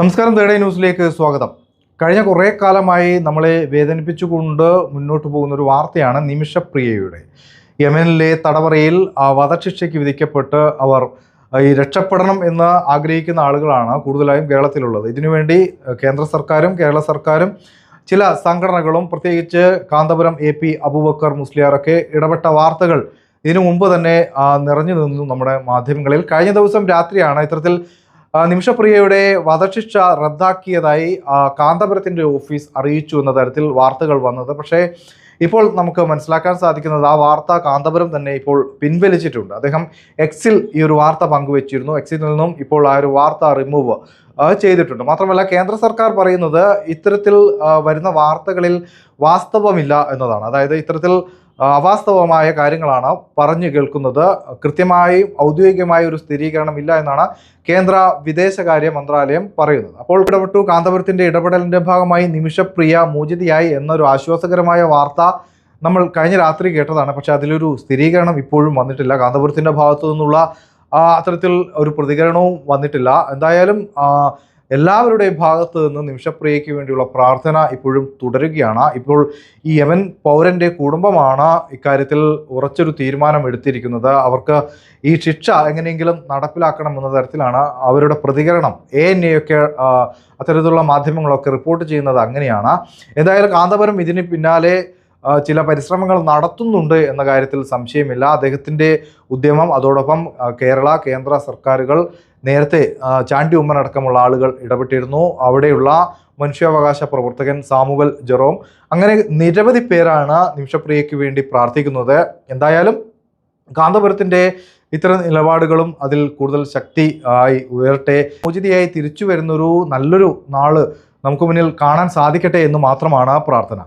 നമസ്കാരം തേടേ ന്യൂസിലേക്ക് സ്വാഗതം. കഴിഞ്ഞ കുറേ കാലമായി നമ്മളെ വേദനിപ്പിച്ചുകൊണ്ട് മുന്നോട്ട് പോകുന്ന ഒരു വാർത്തയാണ് നിമിഷപ്രിയയുടെ. യമനിലെ തടവറയിൽ വധശിക്ഷയ്ക്ക് വിധിക്കപ്പെട്ട് അവർ ഈ രക്ഷപ്പെടണം എന്ന് ആഗ്രഹിക്കുന്ന ആളുകളാണ് കൂടുതലായും കേരളത്തിലുള്ളത്. ഇതിനുവേണ്ടി കേന്ദ്ര സർക്കാരും കേരള സർക്കാരും ചില സംഘടനകളും പ്രത്യേകിച്ച് കാന്തപുരം എ പി അബൂബക്കർ മുസ്ലിയാറൊക്കെ ഇടപെട്ട വാർത്തകൾ ഇതിനു മുമ്പ് തന്നെ നിറഞ്ഞു നിന്നു നമ്മുടെ മാധ്യമങ്ങളിൽ. കഴിഞ്ഞ ദിവസം രാത്രിയാണ് ഇത്തരത്തിൽ നിമിഷപ്രിയയുടെ വധശിക്ഷ റദ്ദാക്കിയതായി കാന്തപുരത്തിന്റെ ഓഫീസ് അറിയിച്ചു എന്ന തരത്തിൽ വാർത്തകൾ വന്നത്. പക്ഷേ ഇപ്പോൾ നമുക്ക് മനസ്സിലാക്കാൻ സാധിക്കുന്നത് ആ വാർത്ത കാന്തപുരം തന്നെ ഇപ്പോൾ പിൻവലിച്ചിട്ടുണ്ട്. അദ്ദേഹം എക്സിൽ ഈ ഒരു വാർത്ത പങ്കുവച്ചിരുന്നു. എക്സിൽ നിന്നും ഇപ്പോൾ ആ ഒരു വാർത്ത റിമൂവ് ചെയ്തിട്ടുണ്ട്. മാത്രമല്ല കേന്ദ്ര സർക്കാർ പറയുന്നത് ഇത്തരത്തിൽ വരുന്ന വാർത്തകളിൽ വാസ്തവമില്ല എന്നതാണ്. അതായത് ഇത്തരത്തിൽ അവാസ്തവമായ കാര്യങ്ങളാണ് പറഞ്ഞു കേൾക്കുന്നത്. കൃത്യമായി ഔദ്യോഗികമായ ഒരു സ്ഥിരീകരണം ഇല്ല എന്നാണ് കേന്ദ്ര വിദേശകാര്യ മന്ത്രാലയം പറയുന്നത്. അപ്പോൾ ഇടപെട്ടു. കാന്തപുരത്തിന്റെ ഇടപെടലിന്റെ ഭാഗമായി നിമിഷപ്രിയ മോചിതയായി എന്നൊരു ആശ്വാസകരമായ വാർത്ത നമ്മൾ കഴിഞ്ഞ രാത്രി കേട്ടതാണ്. പക്ഷെ അതിലൊരു സ്ഥിരീകരണം ഇപ്പോഴും വന്നിട്ടില്ല. കാന്തപുരത്തിന്റെ ഭാഗത്തു നിന്നുള്ള അത്തരത്തിൽ ഒരു പ്രതികരണവും വന്നിട്ടില്ല. എന്തായാലും എല്ലാവരുടെയും ഭാഗത്ത് നിന്ന് നിമിഷപ്രിയയ്ക്ക് വേണ്ടിയുള്ള പ്രാർത്ഥന ഇപ്പോഴും തുടരുകയാണ്. ഇപ്പോൾ ഈ യമൻ പൗരന്റെ കുടുംബമാണ് ഇക്കാര്യത്തിൽ ഉറച്ചൊരു തീരുമാനം എടുത്തിരിക്കുന്നത്. അവർക്ക് ഈ ശിക്ഷ എങ്ങനെയെങ്കിലും നടപ്പിലാക്കണം എന്ന തരത്തിലാണ് അവരുടെ പ്രതികരണം. എ എൻ എയൊക്കെ അത്തരത്തിലുള്ള മാധ്യമങ്ങളൊക്കെ റിപ്പോർട്ട് ചെയ്യുന്നത് അങ്ങനെയാണ്. എന്തായാലും കാന്തപുരം ഇതിന് പിന്നാലെ ചില പരിശ്രമങ്ങൾ നടത്തുന്നുണ്ട് എന്ന കാര്യത്തിൽ സംശയമില്ല. അദ്ദേഹത്തിന്റെ ഉദ്യമം അതോടൊപ്പം കേരള കേന്ദ്ര സർക്കാരുകൾ നേരത്തെ ചാണ്ടി ഉമ്മൻ അടക്കമുള്ള ആളുകൾ ഇടപെട്ടിരുന്നു. അവിടെയുള്ള മനുഷ്യാവകാശ പ്രവർത്തകൻ സാമുവൽ ജെറോം. അങ്ങനെ നിരവധി പേരാണ് നിമിഷപ്രിയയ്ക്ക് വേണ്ടി പ്രാർത്ഥിക്കുന്നത്. എന്തായാലും കാന്തപുരത്തിന്റെ ഇത്തരം നിലപാടുകളും അതിൽ കൂടുതൽ ശക്തി ആയി ഉയരട്ടെ. മോചിതയായി തിരിച്ചു വരുന്നൊരു നല്ലൊരു നാൾ നമുക്ക് മുന്നിൽ കാണാൻ സാധിക്കട്ടെ എന്ന് മാത്രമാണ് പ്രാർത്ഥന.